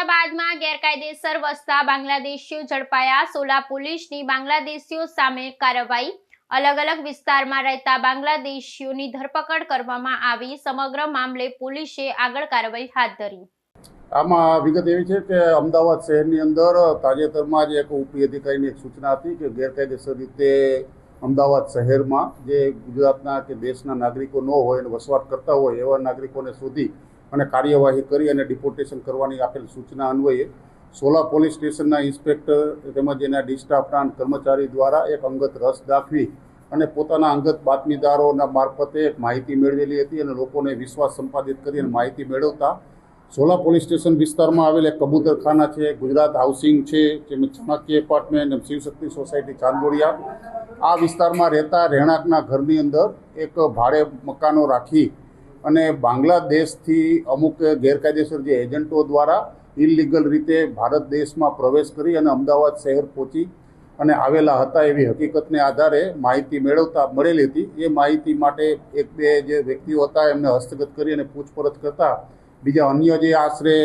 અમદાવાદમાં ગેરકાયદેસર વસતા બાંગ્લાદેશીઓ ઝડપાયા. સોલા પોલીસની બાંગ્લાદેશીઓ સામે કાર્યવાહી. અલગ અલગ વિસ્તારમાં રહેતા બાંગ્લાદેશીઓની ધરપકડ કરવામાં આવી. સમગ્ર મામલે પોલીસે આગળ કાર્યવાહી હાથ ધરી. આમાં વિગત એવી છે કે અમદાવાદ શહેરની અંદર તાજેતરમાં જ એક ઉપરી અધિકારીની એક સૂચના હતી કે ગેરકાયદેસર રીતે અમદાવાદ શહેરમાં જે ગુજરાતના કે દેશના નાગરિકો ન હોય અને વસવાટ કરતા હોય એવા નાગરિકોને શોધી અને કાર્યવાહી કરી અને ડિપોર્ટેશન કરવાની આપેલ સૂચના અન્વયે સોલા પોલીસ સ્ટેશનના ઇન્સ્પેક્ટર તેમજ એના ડિસ્ટા સ્ટાફના કર્મચારી દ્વારા એક અંગત રસ દાખવી અને પોતાના અંગત બાતમીદારોના મારફતે એક માહિતી મેળવેલી હતી અને લોકોને વિશ્વાસ સંપાદિત કરી અને માહિતી મેળવતા સોલા પોલીસ સ્ટેશન વિસ્તારમાં આવેલ એક કબૂતરખાના છે, ગુજરાત હાઉસિંગ છે, જેમ ચાણક્ય એપાર્ટમેન્ટ શિવશક્તિ સોસાયટી ચાંદોડિયા. આ વિસ્તારમાં રહેતા રહેણાંકના ઘરની અંદર એક ભાડે મકાનો રાખી અને બાંગ્લાદેશથી અમુક ગેરકાયદેસર જે એજન્ટો દ્વારા ઇલીગલ રીતે ભારત દેશમાં પ્રવેશ કરી અને અમદાવાદ શહેર પહોંચી અને આવેલા હતા એવી હકીકતને આધારે માહિતી મેળવતા મળેલી હતી. એ માહિતી માટે એક બે જે વ્યક્તિઓ હતા એમને હસ્તગત કરી અને પૂછપરછ કરતા બીજા અન્ય જે આશરે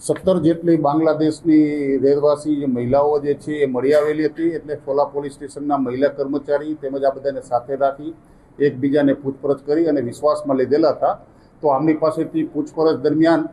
સત્તર જેટલી બાંગ્લાદેશની રહેવાસી જે મહિલાઓ જે છે એ મળી આવેલી હતી. એટલે સોલા પોલીસ સ્ટેશનના મહિલા કર્મચારી તેમજ આ બધાને સાથે રાખી એકબીજાને પૂછપરછ કરી અને વિશ્વાસમાં લીધેલા હતા. તો આમની પાસેથી પૂછપરછ દરમિયાન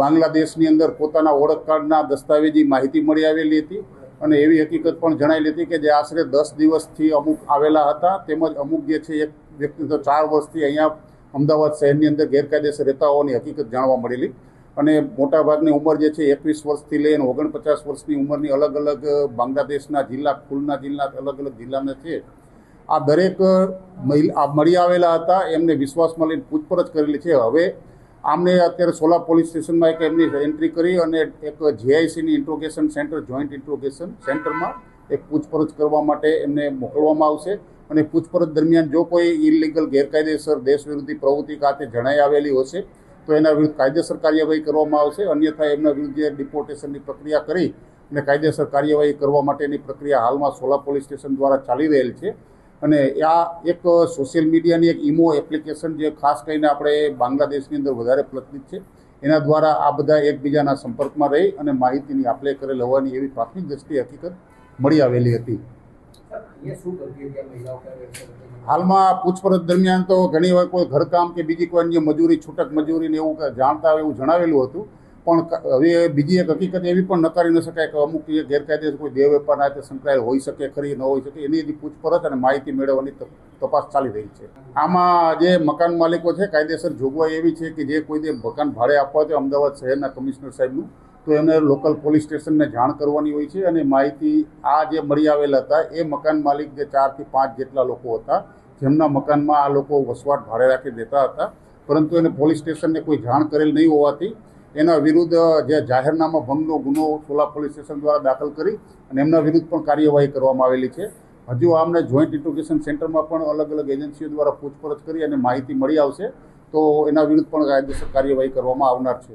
બાંગ્લાદેશની અંદર પોતાના ઓળખ કાર્ડના દસ્તાવેજી માહિતી મળી આવેલી હતી અને એવી હકીકત પણ જણાયેલી હતી કે જે આશરે દસ દિવસથી અમુક આવેલા હતા. તેમજ અમુક જે છે, એક વ્યક્તિ તો ચાર વર્ષથી અહીંયા અમદાવાદ શહેરની અંદર ગેરકાયદેસર રહેતા હોવાની હકીકત જાણવા મળેલી. અને મોટાભાગની ઉંમર જે છે, એકવીસ વર્ષથી લઈને ઓગણપચાસ વર્ષની ઉંમરની અલગ અલગ બાંગ્લાદેશના જિલ્લા, ખુલના જિલ્લા, અલગ અલગ જિલ્લાના છે. આ દરેક મળી આવેલા હતા, એમને વિશ્વાસમાં લઈને પૂછપરછ કરેલી છે. હવે આમને અત્યારે સોલા પોલીસ સ્ટેશનમાં એક એમની એન્ટ્રી કરી અને એક જીઆઈસીની ઇન્ટ્રોગેશન સેન્ટર, જોઈન્ટ ઇન્ટ્રોગેશન સેન્ટરમાં એક પૂછપરછ કરવા માટે એમને મોકલવામાં આવશે. અને પૂછપરછ દરમિયાન જો કોઈ ઇલીગલ ગેરકાયદેસર દેશ વિરોધી પ્રવૃત્તિ ખાતે જણાઈ આવેલી હશે, તો એના વિરુદ્ધ કાયદેસર કાર્યવાહી કરવામાં આવશે. અન્યથા એમના વિરુદ્ધ ડિપોર્ટેશનની પ્રક્રિયા કરી અને કાયદેસર કાર્યવાહી કરવા માટેની પ્રક્રિયા હાલમાં સોલા પોલીસ સ્ટેશન દ્વારા ચાલી રહેલ છે. અને આ એક સોશિયલ મીડિયાની એક ઇમો એપ્લિકેશન જે ખાસ કરીને આપણે બાંગ્લાદેશની અંદર વધારે પ્રચલિત છે, એના દ્વારા આ બધા એકબીજાના સંપર્કમાં રહી અને માહિતીની આપલે કરેલ હોવાની એવી પ્રાથમિક દ્રષ્ટિએ હકીકત મળી આવેલી હતી. હાલમાં પૂછપરછ દરમિયાન તો ઘણી વાર કોઈ ઘરકામ કે બીજી કોઈ અન્ય મજૂરી, છૂટક મજૂરી ને એવું જાણતા હોય એવું જણાવેલું હતું પણ હવે બીજી એક હકીકત એવી પણ નકારી ન શકાય કે અમુક જે ગેરકાયદેસર કોઈ દેહ વેપારના સંકળાયેલ હોઈ શકે, ખરી ન હોઈ શકે, એની પૂછપરછ અને માહિતી મેળવવાની તપાસ ચાલી રહી છે. આમાં જે મકાન માલિકો છે, કાયદેસર જોગવાઈ એવી છે કે જે કોઈ દે મકાન ભાડે આપવા હોય અમદાવાદ શહેરના કમિશનર સાહેબનું, તો એમને લોકલ પોલીસ સ્ટેશનને જાણ કરવાની હોય છે અને માહિતી આ જે મળી આવેલા હતા, એ મકાન માલિક જે ચારથી પાંચ જેટલા લોકો હતા, જેમના મકાનમાં આ લોકો વસવાટ ભાડે રાખી દેતા હતા, પરંતુ એને પોલીસ સ્ટેશનને કોઈ જાણ કરેલ નહીં હોવાથી એના વિરુદ્ધ જે જાહેરનામા ભંગનો ગુનો સોલા પોલીસ સ્ટેશન દ્વારા દાખલ કરી અને એમના વિરુદ્ધ પણ કાર્યવાહી કરવામાં આવેલી છે. હજુ આમને જોઈન્ટ ઇન્ટ્રોગેશન સેન્ટરમાં પણ અલગ અલગ એજન્સીઓ દ્વારા પૂછપરછ કરી અને માહિતી મળી આવશે. તો એના વિરુદ્ધ પણ કાયદેસર કાર્યવાહી કરવામાં આવનાર છે.